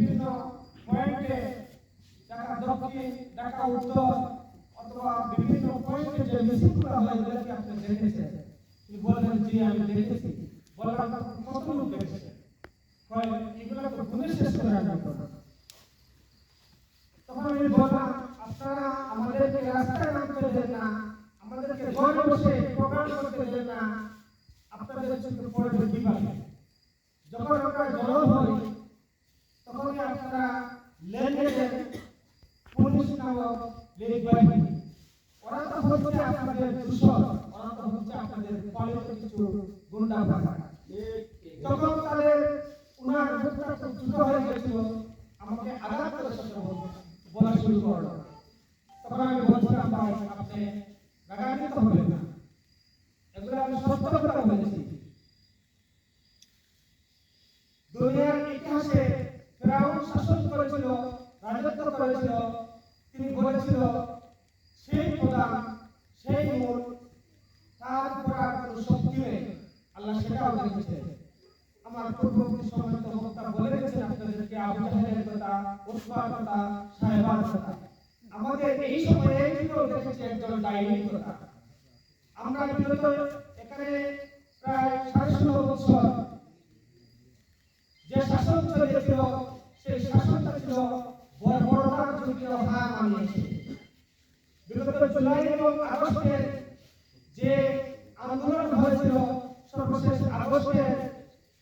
বিভিন্ন পয়েন্টে ঢাকা দক্ষিণ, ঢাকা উত্তর অথবা বিভিন্ন পয়েন্টে যে মিছিলগুলো হয় এগুলো কি আপনি দেখেছেন। তিনি বললেন জি, আমি দেখেছি। বললাম কত লোক দেখেছেন হয় এগুলো তো গুণে শেষ করে রাখবেন তখন আমি বললাম, আপনারা আমাদেরকে রাস্তায় নামতে দেন না, আমাদেরকে ঘরে বসে প্রোগ্রাম করতে দেন না। আপনাদের চোখে পড়বে কীভাবে? যখন আমরা জড়ো হই বাহিনী ওরা তো হচ্ছে আপনাদের দূষণ ওরা তো হচ্ছে আপনাদের পালিত কিছু গুন্ডা ভাষা তখন তাদের উনার মুখটা খুব দ্রুত হয়ে গেছিল আমাকে আঘাত করে বলা দুনিয়ার ইতিহাসে রাজত্ব করেছিল বলেছিল সেই প্রধান, সেই মূল, তার আর কোনো শক্তি নেই। আল্লাহ সেটাও দেখেছে আমার পূর্ববর্তী সময় তো বক্তা বলে গেছেন আপনাদেরকে, আবু জাহেলের কথা উসমান কথা, সাহেবার কথা। আমাদের এই সময়ে কেউ দেখেছে একজন ডাইনির কথা আমরা বিগত এখানে প্রায় সাড়ে ষোলো বছর যে শাসন চলেছিল সেই শাসনটা ছিল বর্বরতার যুগীয় হার মানিয়েছে। বিগত জুলাই এবং আগস্টের যে আন্দোলন হয়েছিল, সর্বশেষ আগস্টের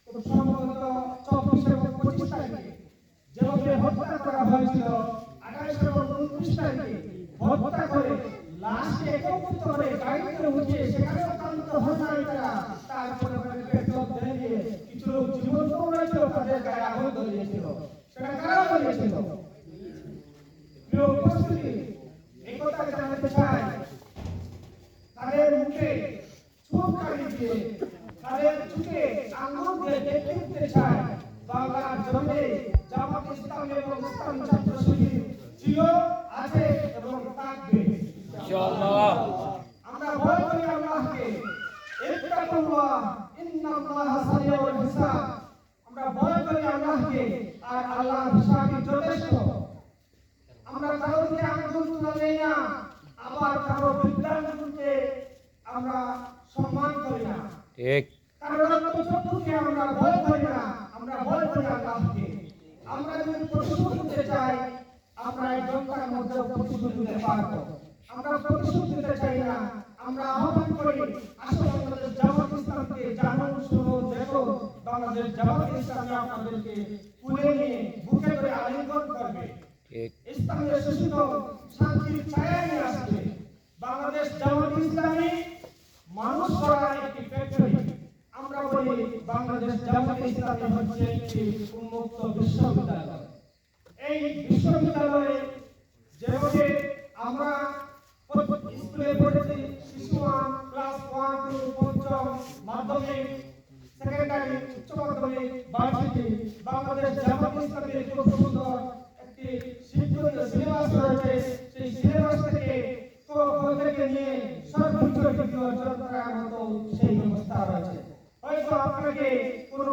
খুব সম্ভবত চব্বিশ এবং পঁচিশ তারিখে যেভাবে হত্যা করা হয়েছিল, আঠাশ এবং উনত্রিশ তারিখে হত্যা করে লাশকে একত্রিত করে গাড়িতে উঠিয়ে সেখানে অত্যন্ত হন্যায় তারা তারপরে পেট্রোল দিয়ে কিছু লোক জীবন রয়েছিল, তাদের গায়ে আগুন এবং ইসলাম ছাত্র শিবির ছিল আছে এবং থাকবে ইনশাআল্লাহ আমরা ভয় করি আল্লাহকে ইত্তাকুল্লাহ ইন্নাল্লাহ সারিউল হিসাব আমরা ভয় করি আল্লাহকে সম্মান করি না কারণ আমরা ভয় করি না, আমরা ভয় করি আল্লাহকে। আমরা যদি প্রতিশোধ নিতে চাই আমরা এই জনতার মধ্যে প্রতিশোধ নিতে পারব। আমরা প্রতিশোধ নিতে চাই না। আমরা আহ্বান করি আসলে আমাদের জামাত ইসলামকে জানুন শুনো দেখো বাংলাদেশ জামাত ইসলামে আপনাদেরকে কুলে নিয়ে বুকে করে আলিঙ্গন করবে। ইসলামের শোষিত শান্তির ছায়া নিয়ে আসবে। বাংলাদেশ জামাত ইসলামী মানুষ গড়ার একটি ফ্যাক্টরি আমরা বলি বাংলাদেশ ইসলামী হচ্ছে একটি উন্মুক্ত বিশ্ববিদ্যালয়। এই বিশ্ববিদ্যালয়ে যেভাবে আমরা স্কুলে পড়েছি, শিশু ক্লাস ওয়ান টু পঞ্চম মাধ্যমিক, সেকেন্ডারি, উচ্চ মাধ্যমিক ভার্সিটি বাংলাদেশ জামাত ইসলামের খুব সুন্দর একটি শিক্ষণীয় সিলেবাস রয়েছে। সেই সিলেবাস থেকে থেকে নিয়ে সর্বোচ্চ ডিগ্রি অর্জন করার মতো সেই ব্যবস্থা রয়েছে। হয়তো আপনাকে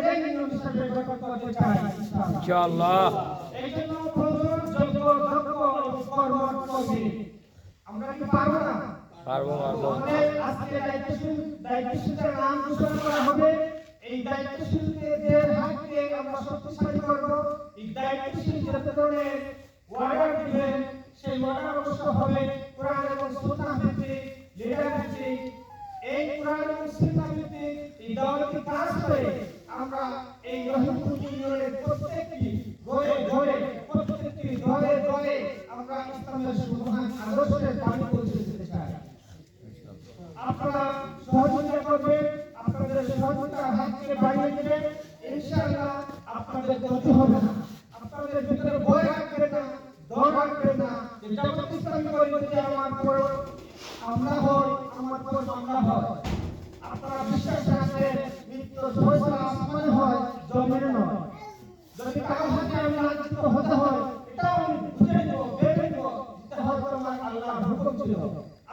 ইউনিয়ন হিসেবে গঠন করতে চাই ইনশাআল্লাহ এই জন্য প্রয়োজন যোগ্য দক্ষ এবং কর্মঠ কর্মী আমরা কি পারব না? পারব পারব। আজকে দায়িত্বশীল দায়িত্বশীলদের নাম ঘোষণা করা হবে। এই দায়িত্বশীলদের হাতকে আমরা শক্তিশালী করব। এই দায়িত্বশীল যাতে ধরনের ওয়ার্ডার দিবেন সেই ওয়ার্ডার অবশ্য হবে কোরআন এবং সুন্নাহ ভিত্তিক লিডার ভিত্তিক এই কোরআন এবং সুন্নাহ ভিত্তিক এই দাওয়াতি কাজ করে আমরা এই রহিমপুর ইউনিয়নের প্রত্যেকটি ঘরে ঘরে প্রত্যেকটি ঘরে ঘরে আমরা ইসলামের সুমহান আদর্শের বাণী পৌঁছে দিতে চাই আপনারা সহযোগিতা করবেন, আপনাদের সহযোগিতার হাতকে বাড়িয়ে দেবেন। ইনশাআল্লাহ আপনাদের ক্ষতি হবে না। আপনাদের ভিতরে ভয় রাখবেন না আমি করি যদি আমার পর আমরা হই আমার পর মামলা হয়। আপনারা বিশ্বাস আসমানে হয়, জমিনে নয়। যদি কারও হাতে আমি লাঞ্ছিত হতে হয়, এটাও আমি আমার আল্লাহর হুকুম ছিল।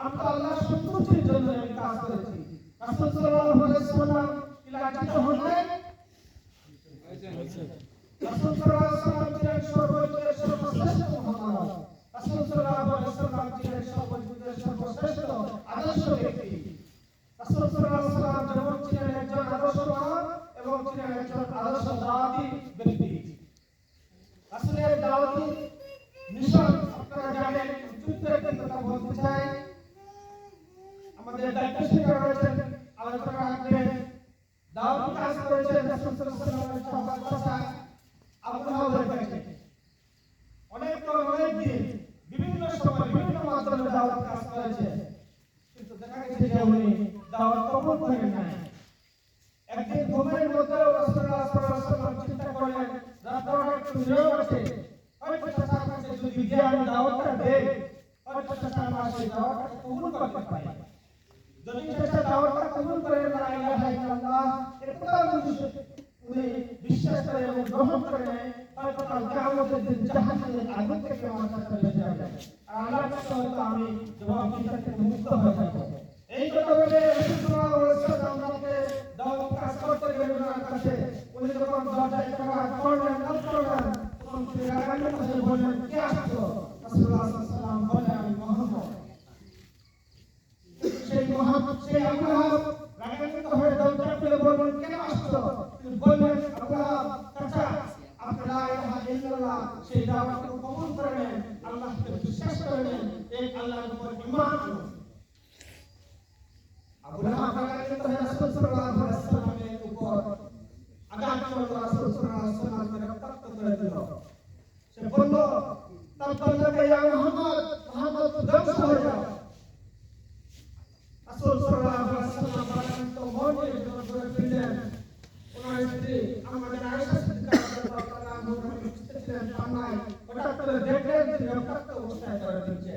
আমি তো আল্লাহর সন্তুষ্টির জন্য আমি কাজ করেছি। রাসূল সাল্লাল্লাহু আলাইহি ওয়াসাল্লাম লাঞ্ছিত হলেন। রাসূল সাল্লাল্লাহু আলাইহি ওয়াসাল্লাম ছিলেন সর্বযুগের সর্বশ্রেষ্ঠ মহামানব। রাসূল এবং ছিলেন একজন আদর্শ দাওয়াতি ব্যক্তি। রাসূলের দাওয়াতি কথা বলতে চাই। আমাদের দায়িত্বশীল যারা রয়েছেন দাওয়াতি কাজ চাচা আমার সেই দাওয়াতটা কবুল করতে পারে। যদি চাচা দাওয়াতটা কবুল করে না ইলাহা ইল্লাল্লাহ এটা যদি উনি বিশ্বাস করে এবং গ্রহণ করে নেয় হয়তো কিয়ামতের দিন জাহান্নামের আগুন থেকে আমার চলে যাবে। আর আল্লাহর কাছে আমি জবাব দিতে মুক্ত হয়ে যাব এই কথা বলে রাসূলুল্লাহ সাল্লাল্লাহু আলাইহি ওয়াসাল্লাম দাওয়াত কাজ করতে গেলেন ওনার কাছে। উনি যখন দরজায় টাকা করলেন নক করলেন তখন তিনি রাগান্বিত হয়ে বললেন কে আসছো রাসূলুল্লাহ সাল্লাল্লাহু আলাইহি ওয়াসাল্লাম বলেন আমি মুহাম্মদ সেই মোহাম্মদ সেই আবু লাহাব রাগান্বিত হয়ে দরজা খুলে বললেন কেন আসছো তিনি বললেন আবু লাহাব চাচা আপনি লা ইলাহা ইল্লাল্লাহ সেই দাওয়াতকে কবুল করে নেন আল্লাহকে বিশ্বাস করে নেন এক আল্লাহর উপর ঈমান আনুন আবু লাহাব রাগান্বিত হয়ে রাসূল সাল্লাল্লাহু আলাইহি ওয়াসাল্লামের উপর দিল সে বলল তার বললে ইয়া মুহাম্মদ মুহাম্মদ ধ্বংস হয়ে যাও রাসূল সাল্লাল্লাহু আলাইহি ওয়াসাল্লাম বলেন তো মনে যখন করে ফিরলেন ওনার স্ত্রী আমাদের আয়েশা সিদ্দিকা রাদিয়াল্লাহু তাআলা আনহা ছিলেন সামনায় হঠাৎ করে দেখলেন তিনি রক্তাক্ত অবস্থায় পড়ে রয়েছে